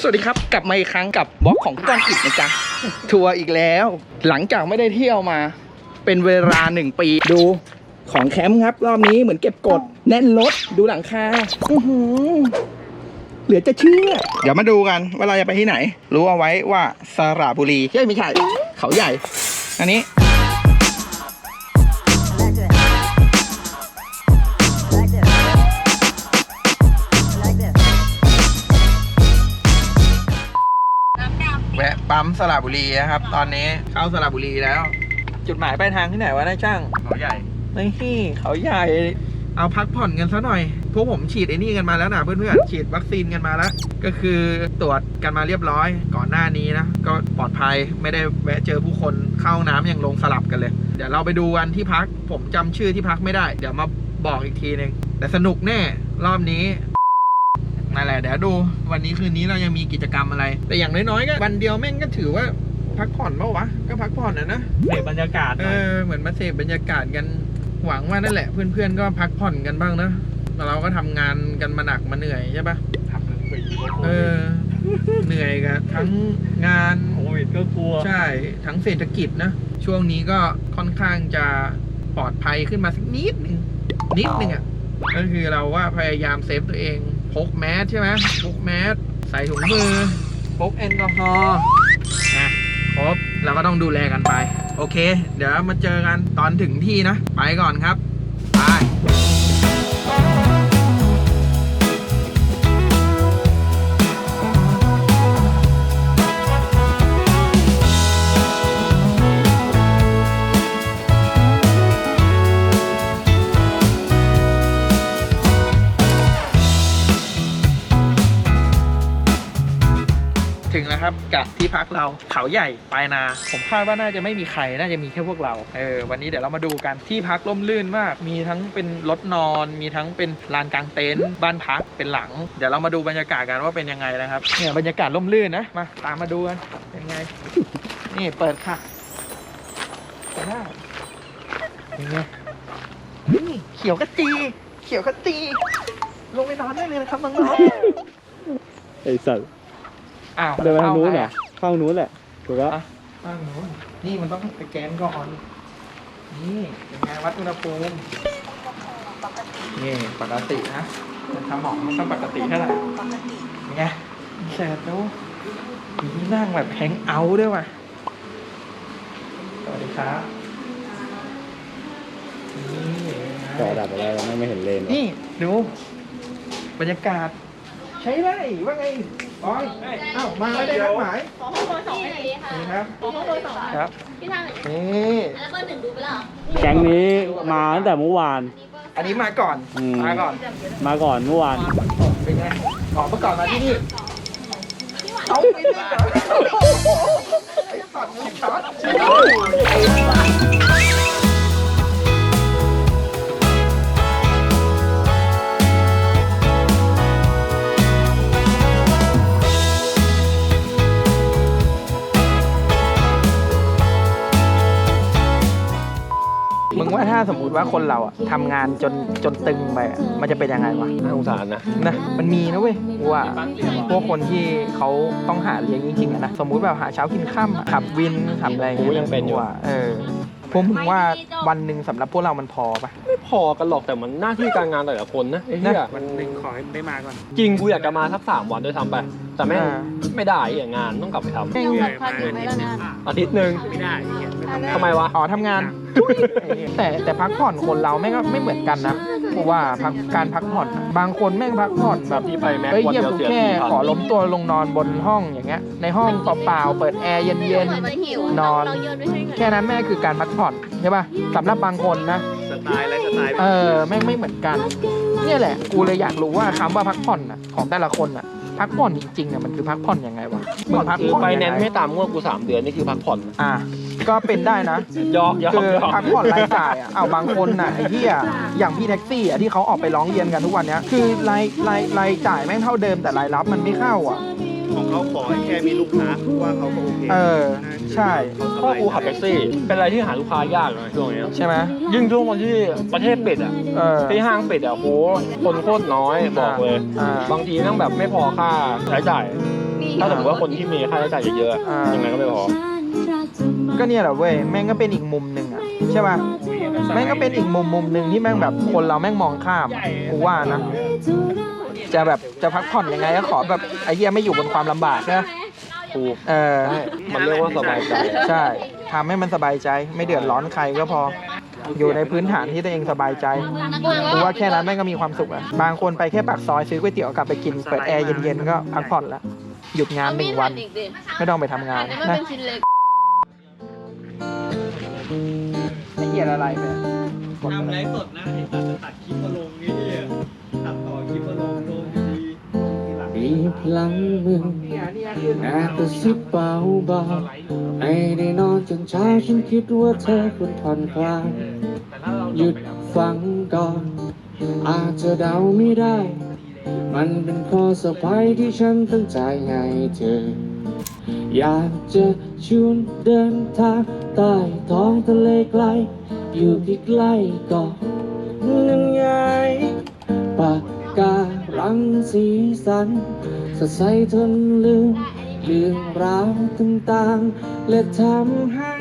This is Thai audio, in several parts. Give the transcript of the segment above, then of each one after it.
สวัสดีครับ กลับมาอีกครั้งกับบล็อกของก้อนอิดนะจ๊ะ ทัวร์อีกแล้ว หลังจากไม่ได้เที่ยวมา เป็นเวลาหนึ่งปีดูของแคมป์ครับ รอบนี้เหมือนเก็บกด แน่นรถดูหลังคาอื้อหือเหลือจะเชื่อ เดี๋ยวมาดูกันว่าเราจะไปที่ไหน รู้เอาไว้ว่าสระบุรีเฮ้ยไม่ใช่เขาใหญ่ อันนี้ แวะปั๊มสระบุรีนะครับ ตอนนี้เข้าสระบุรีแล้ว จุดหมายปลายทางที่ไหนวะนายช่างเขาใหญ่นี่เขาใหญ่เอาพักผ่อนกันซะหน่อย พวกผมฉีดไอ้นี่กันมาแล้วนะเพื่อนๆ ฉีดวัคซีนกันมาแล้ว ก็คือตรวจกันมาเรียบร้อย ก่อนหน้านี้นะ ก็ปลอดภัย ไม่ได้แวะเจอผู้คน เข้าห้องน้ำอย่างลงสลับกันเลย เดี๋ยวเราไปดูกันที่พัก ผมจำชื่อที่พักไม่ได้ เดี๋ยวมาบอกอีกทีหนึ่งแต่สนุกแน่ รอบนี้ นั่นแหละเดี๋ยวดูวันนี้คืนนี้เรายังมีกิจกรรมอะไร แต่อย่างน้อยๆก็วันเดียวแม่งก็ถือว่าพักผ่อนเปล่าวะก็พักผ่อนนะนะเห็นบรรยากาศหเอน่อยอเหมือนมาเสพบรรยากาศกันหวังว่านั่นแหละ เพื่อนๆก็พักผ่อนกันบ้างนะเราก็ทำงานกันมาหนักมาเหนื่อยใช่ปะทำหนึ่งปีเออเหนื่อยกันทั้งงานโควิดก็กลัวใช่ทั้งเศรษฐกิจนะช่วงนี้ก็ค่อนข้างจะปลอดภัยขึ้นมาสักนิดหนึ่งนิดหนึ่งอะก็คือเราว่าพยายามเซฟตัวเอง พกแมสใช่ไหมพกแมสใส่ถุงมือพกแอลกอฮอล์นะครบเราก็ต้องดูแลกันไป โอเค เดี๋ยวมาเจอกันตอนถึงที่นะ ไปก่อนครับ ไป ครับกับที่พักเราเขาใหญ่ปลายนา ผมคาดว่าน่าจะไม่มีใครน่าจะมีแค่พวกเราเออวันนี้เดี๋ยวเรามาดูกันที่พักร่มรื่นมาก มีทั้งเป็นรถนอน มีทั้งเป็นลานกลางเต็นท์บ้านพักเป็นหลัง เดี๋ยวเรามาดูบรรยากาศกันว่าเป็นยังไงนะครับเนี่ยบรรยากาศร่มรื่นนะมาตามมาดูกันเป็นไง นี่เปิดค่ะเปิดได้เป็นไงนี่เขียวกะจีเขียวกะจีลงไปนอนได้เลยนะครับน้องๆไอสัตว์ อ้าวเดินไปทางนู้นเหรออเข้าทางนู้นแหละถูกปะอะข้างนู้นนี่มันต้องสแกนก่อน นี่เป็นไงวัดอุณหภูมินี่ปกตินะเป็นทำหมอกมันก็ปกติเท่าไหร่เป็นไงแสบแล้วมีนั่งแบบแฮงเอาท์ด้วยว่ะ สวัสดีครับ นี่เป็นไงจอดับอะไรวะไม่เห็นเลนวะนี่ ดู บรรยากาศ ใช้ได้ว่าไง บอยเอ้ามาไม่ได้นัดหมายขอห้องเบอร์สองให้ทีค่ะนี่ครับขอห้องเบอร์สองครับ พี่ทางนี่ แล้วเบอร์หนึ่งดูไปแล้วแก๊งนี้มาตั้งแต่เมื่อวาน อันนี้มาก่อน อืม มาก่อนมาก่อนเมื่อวาน เป็นไงบอกเมื่อก่อนมาที่นี่เอาไปเลยเหรอไอ้สัตว์มึงช็อต มึงว่าถ้าสมมติว่าคนเราอะทำงานจนจนตึงไปอะมันจะเป็นยังไงวะน่าสงสารนะนะมันมีนะเว้ยว่าพวกคนที่เขาต้องหาเลี้ยงจริงๆอะนะสมมุติแบบหาเช้ากินข้ามอะขับวินขับอะไรกูยังเป็นอยู่ ว่าเออพวกมึงว่าวันหนึ่งสำหรับพวกเรามันพอปะไม่ พอกันหรอกแต่มันหน้าที่การงานแต่ละคนนะไอ้เหี้ยวันหนึ่งขอให้ได้มาก่อน จริงกูอยากจะมาสักสามวันด้วยซ้ำไป แต่แม่งอ่าไม่ได้อย่างงานต้องกลับไปทำ ยังแบบพันอยู่ไหมล่ะนะอาทิตย์หนึ่งทำไมวะ อ๋อทำงาน แต่แต่พักผ่อนคนเราแม่งก็ไม่เหมือนกันนะเพราะว่าพักการพักผ่อนอะบางคนแม่งพักผ่อนแบบ ที่ไปแม็กเฮ้ยวันเยี่ยมเดียวกูเสียแค่สี่พันขอล้มตัวลงนอนบนห้องอย่างเงี้ย ในห้องเปล่าๆเปิดแอร์เย็นเหมือนจะหิวนอนเราโยนไม่ใช่ๆเงินแค่นั้นแม่งคือการพักผ่อนใช่ป่ะสำหรับบางคนนะส ไตล์อะไรสไตล์เออแม่งไม่เหมือนกัน เนี่ยแหละ กูเลยอยากรู้ว่าคำว่าพักผ่อนน่ะของแต่ละคนน่ะพักผ่อนจริงๆเนี่ยมันคือพักผ่อนยังไงวะมึงพักคือผ่อนไปยังแนนซ์ไงไม่ตามงวดกูสามเดือนนี่คือพักผ่อนอะก็เป็นได้นะ ยอกยอกคือยอกพักผ่อนรายจ่ายอะเอาบางคนน่ะไอ้เหี้ยอย่างพี่แท็กซี่อะที่เขาออกไปร้องเรียนกันทุกวันเนี้ยคือรายรายรายจ่ายแม่งเท่าเดิมแต่รายรับมันไม่เข้าอะ ของเขาขอให้แค่มีลูกค้าว่าเขาก็โอเคเออ ใช่ พ่อกูขับแท็กซี่ เป็นอะไรที่หาลูกค้ายากเลยช่วงนี้ใช่ไหม ยิ่งช่วงวันที่ประเทศปิดอะเออ ที่ห้างปิดอะโหคนโคตรน้อยบอกเลย อ่า บางทีต้องแบบไม่พอค่าใช้จ่าย ถ้าสมมติว่าคนที่มีค่าใช้จ่ายเยอะๆอะอ่ายังไงก็ไม่พอ ก็เนี่ยแหละเว้ยแม่งก็เป็นอีกมุมหนึ่งอะใช่ป่ะแม่งก็เป็นอีกมุมมุมหนึ่งที่แม่งแบบคนเราแม่งมองข้ามอะกูว่านะ จะแบบจะพักผ่อนยังไงก็ขอแบบไอ้เหี้ยไม่อยู่บนความลำบากนะถูกเออ มันเรียกว่าสบายใจ ใช่ทำให้มันสบายใจ ไม่เดือดร้อนใครก็พอ อยู่ในพื้นฐานที่ตัวเองสบายใจกูว่าแค่นั้นแม่งก็มีความสุขอะบางคนไปแค่ปากซอยซื้อก๋วยเตี๋ยวกลับไปกินเปิดแอร์เย็นๆก็พักผ่อนแล้วหยุดงานหนึ่งวัน ไม่ต้องไปทำงานอันนี้มันนะเป็นชิ้นเล็กไม่เกียดอะไรไปทำไลฟ์สดนะเห็นตัดตัดคลิปมาลง หลังมือแอบกระซิบเบาเบาๆไม่ได้นอนจนเช้าฉันคิดว่าเธอควรผ่อนคลายหยุดฟังก่อน อาจจะเดาไม่ได้ มันเป็นข้อสบายที่ฉันตั้งใจให้เธอ อยากจะชวนเดินทางใต้ท้องทะเลไกล อยู่ที่ใกล้ๆก็นั่นไงปากการังสีสัน สดใสทนลืมเรื่องราวต่างๆ และทำให้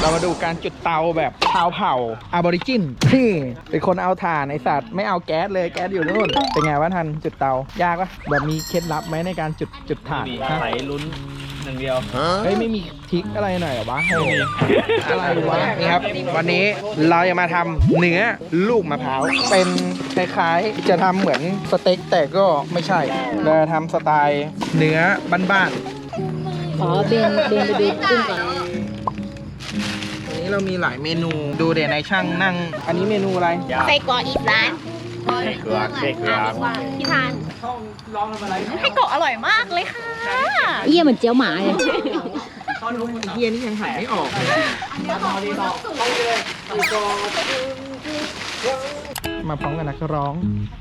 เรามาดูการจุดเตาแบบชาวเผ่าอาบอริจินที่เป็นคนเอาถ่านไอสัตว์ไม่เอาแก๊สเลยแก๊สอยู่นู่น เป็นไงวะทันจุดเตายากปะแบบมีเคล็ดลับไหมในการจุดจุดถ่านมีฮะ ไหลลุ้น อย่างเดียว เฮ้ยไม่มีทริกอะไรหน่อยเหรอวะเฮ้ยอะไรวะนี่ครับ วันนี้เราจะมาทำเนื้อลูกมะพร้าวเป็นคล้ายๆ จะทำเหมือนสเต็กแต่ก็ไม่ใช่เราจะทำสไตล์เนื้อบ้านขอเบนเบนไปดูกุ้งก่อนๆวันนี้เรามีหลายเมนูดูเดี๋ยวในช่างนั่ง อันนี้เมนูอะไร ไส้กรอกอีสานเกลือเกลือพี่ทาน ลองทำอะไรไส้กรอกอร่อยมากเลยค่ะเยี่ยเหมือนเจียวหมาเลยตอนนี้เฮียนี่ยังหายไม่ออกมาพร้อมกับนักร้อง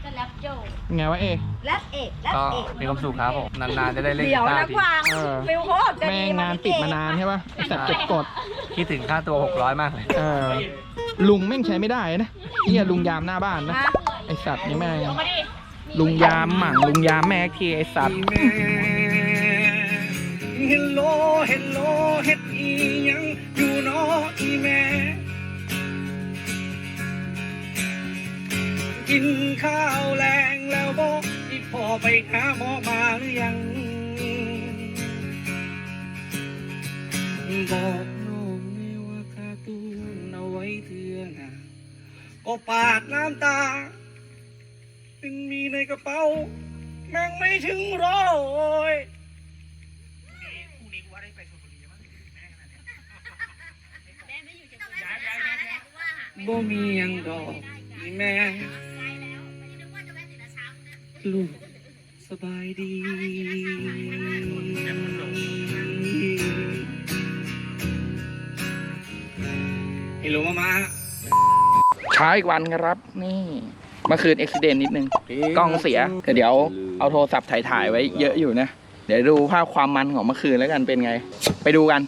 จะแรปโจไงวะเอแรปเอกแรปก็เอกมีความสุขครับผม นานๆจะได้เล่นกีเดี๋ยวตานะร์ทีกวางเออฟิลเขาออกจะแม่ดีงงานปิดมานานใช่ปะไอ้สัตว์เก็บกด คิดถึงค่าตัว 600 มากเลยเออลุงแม่งใช้ไม่ได้นะเฮียลุงยามหน้าบ้านนะ ไอสัตว์นี่แม่ง ลุงยามหมั่งลุงยามแม่ทีไอสัตว์เฮลโลเฮลโลเฮ็ดอียังอยู่นออีแม่กินข้าวแรงแล้วบอกที่พ่อไปหาหมอมาหรือยังบอกน้องแม่ว่าคาตูนเอาไว้เถื่อนะก็ปาดน้ำตา เป็นมีในกระเป๋าแม่งไม่ถึงร้อยบ่มีหยังดอกอีแม่ลูกสบายดีเฮลโลมามา เช้าอีกวันครับนี่ เมื่อคืนอุบิเหตุนิดนึง กล้องเสียแต่เดี๋ยวเอาโทรศัพท์ถ่ายถ่ายๆไว้เยอะอยู่นะ เดี๋ยวดูภาพความมันของเมื่อคืนแล้วกันเป็นไง ไปดูกัน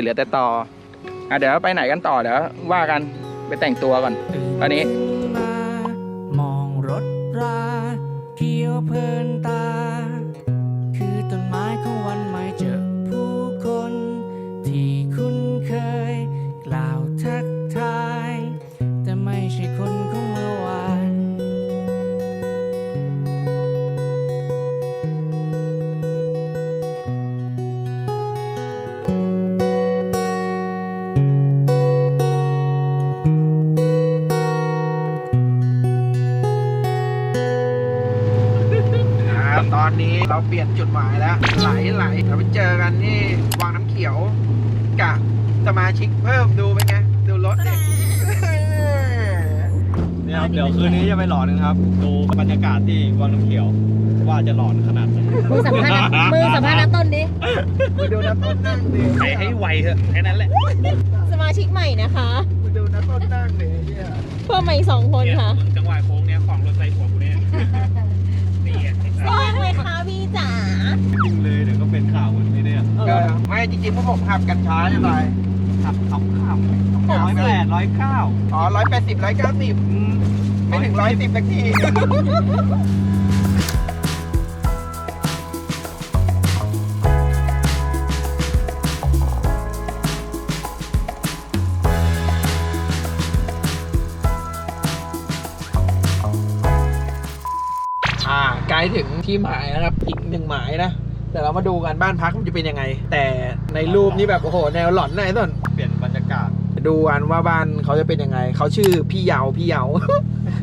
เหลือแต่ต่ออะเดี๋ยวไปไหนกันต่อเดี๋ยวว่ากันไปแต่งตัวก่อนตอนนี้ นนี้เราเปลี่ยนจุดหมายแล้ว ไหลไหลเราไปเจอกันที่วังน้ำเขียวกับสมาชิกเพิ่มดูเป็นไง ดูรถดิเนี่ยครับเดี๋ยวคืนนี้จะไปหลอนกันครับ ดูบรรยากาศที่วังน้ำเขียว ว่าจะหลอนขนาดไหนมือสัมภาษณ์นะมือสัมภาษณ์นะต้นดิมาดูนะต้นนั่งดิให้ให้ไวเถอะแค่นั้นแหละ สมาชิกใหม่นะคะมาดูนะต้นนั่งดิเนี่ยเพิ่มมาอีกสองคนค่ะ ริงๆพวกผมขับกันช้าจะตายขับขำขำร้อยแปดร้อยเก้าอ๋อร้อยแปดสิบร้อยเก้าสิบไม่ถึงร้อยสิบสักทีอ่าใกล้ถึงที่หมายนะครับ อีกหนึ่งหมายนะ แต่เรามาดูกันบ้านพักมันจะเป็นยังไง แต่ในรูปนี้แบบโอ้โหแนวหลอนนะไอ้ต้นเปลี่ยนบรรยากาศ ดูกันว่าบ้านเขาจะเป็นยังไง เขาชื่อพี่เยาพี่เยา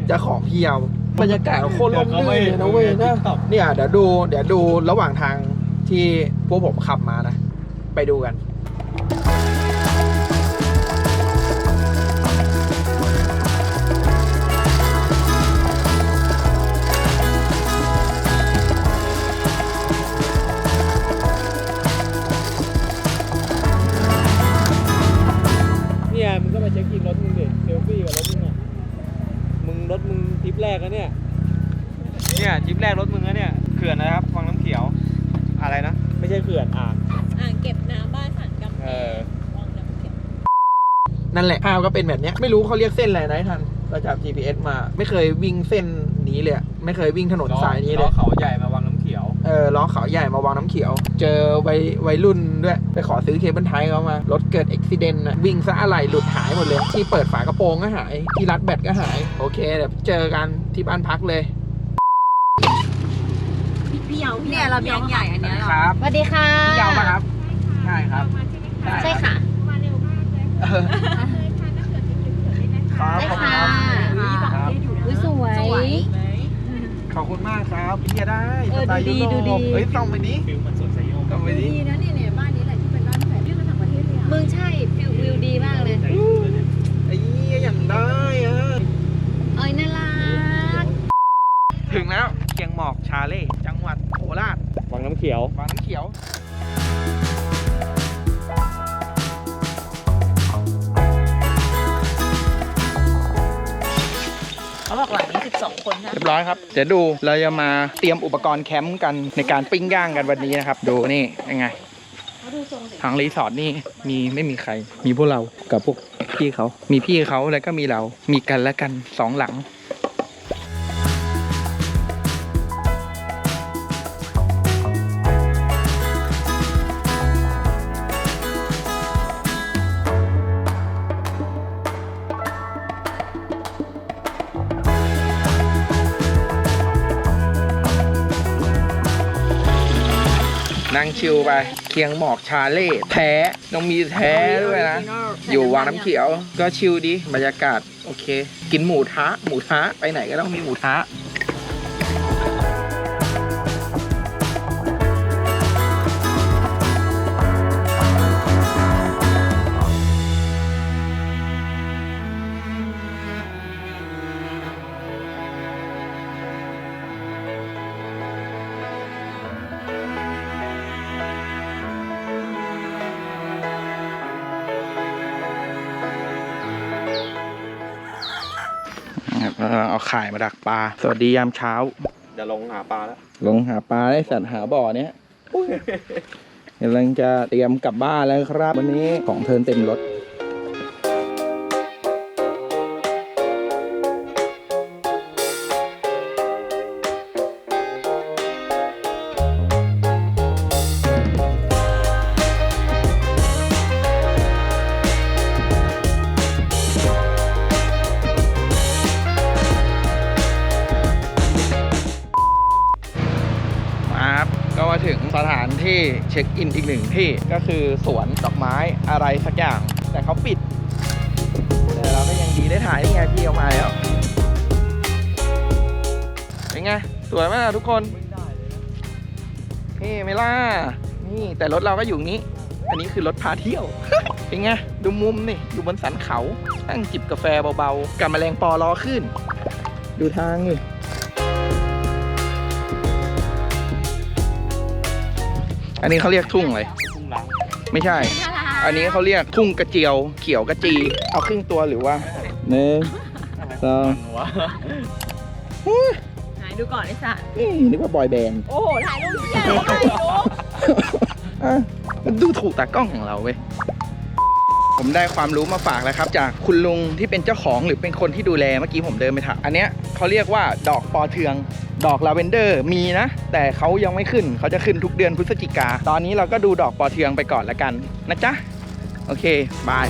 เจะของพี่เยาบรรยากาศโคตรร่มรื่นเลยนะเว้ยนะเนี่ยเดี๋ยวดูเดี๋ยวดูระหว่างทางที่พวกผมขับมานะ ไปดูกัน ปแรกรถมึงนะเนี่ยเขื่อนนะครับวังน้ำเขียวอะไรนะ ไม่ใช่เขื่อนอ่าง อ่างเก็บน้ำบ้านสันกำแพเออ งวังน้ำเขียวนั่นแหละภาพก็เป็นแบบเนี้ยไม่รู้เขาเรียกเส้นอะไรนะไอ้ทันเราจับ GPS มา ไม่เคยวิ่งเส้นนี้เลยอะไม่เคยวิ่งถนนสายนี้เลล้อย เขาใหญ่มาวังน้ำเขียว เออล้อเขาใหญ่มาวางน้ำเขียว เจอวัยวัยรุ่นด้วย ไปขอซื้อเคเบิลไทยเขามา รถเกิดอุบิเหตุนะวิ่งซะอะไรหลุดหายหมดเลย ที่เปิดฝากระโปรงก็หาย ที่รัดแบตก็หาย โอเคเดี๋ยวเจอกันที่บ้านพักเลยพี่เยาเนี่ยเราเบียงใหญ่อันเนี้ยครับสวัสดีค่ะพี่เยาปะครับใช่ครับใช่ค่ะเออครับใช่ขอบคุณค่ะครับครับอุ้ยสวย ขอบคุณมากครับพี่จะได้เออสไตล์ดูดียุโรปดูดีเฮ้ยส่องไปดิฟิลเหมือนสวนสยมส่องไปดิดีนะ เดี๋ยวดูเราจะมาเตรียมอุปกรณ์แคมป์กันในการปิ้งย่างกันวันนี้นะครับ ดูนี่ยังไงทางรีสอร์ทนี่มีไม่มีใคร มีพวกเรากับพวกพี่เขา มีพี่เขาแล้วก็มีเรา มีกันและกันสองหลัง นั่งชิลไป เคียงหมอกชาเล่แท้ต้องมีแท้ด้วยนะ อยู่วางน้ำเขียว ก็ชิลดีบรรยากาศโอเค กินหมูทะหมูทะไปไหนก็ต้องมีหมูทะ เราเอาข่ายมาดักปลา สวัสดียามเช้า เดี๋ยวลงหาปลาแล้ว ลงหาปลาได้สัตว์หาบ่อเนี้ยกำลังจะเตรียมกลับบ้านแล้วครับ วันนี้ของเทิร์นเต็มรถ ที่เช็คอินอีกหนึ่งที่ก็คือสวนดอกไม้อะไรสักอย่าง แต่เขาปิด แต่เราก็ยังดีได้ถ่ายไงพี่เอามาแล้วเป็นไง สวยไหมล่ะทุกคนนี่ไม่ล่ะนี่แต่รถเราก็อยู่นี้ อันนี้คือรถพาเที่ยว เป็นไง ดูมุมนี่ อยู่บนสันเขานั่งจิบกาแฟเบาๆกับแมลงปอล้อขึ้น ดูทางนี่ อันนี้เขาเรียกทุ่งอะไรทุ่งหลังไม่ใช่ อันนี้เขาเรียกทุ่งกระเจียว เขียวกระจี เอาครึ่งตัวหรือว่าหนึ่งสองหัวไหนดูก่อนไอ้สัตว์นี่นึกว่าบอยแบนด์โอ้โหถ่ายรูปเหี้ยอะไรถ่ายรูปอะดูถูกตากล้องของเราเว้ยผมได้ความรู้มาฝากแล้วครับ จากคุณลุงที่เป็นเจ้าของหรือเป็นคนที่ดูแลเมื่อกี้ผมเดินไปถามอันเนี้ยเขาเรียกว่าดอกปอเทือง ดอกลาเวนเดอร์มีนะ แต่เขายังไม่ขึ้นเขาจะขึ้นทุกเดือนพฤศจิกา ตอนนี้เราก็ดูดอกปอเทืองไปก่อนละกันนะจ๊ะ โอเค บาย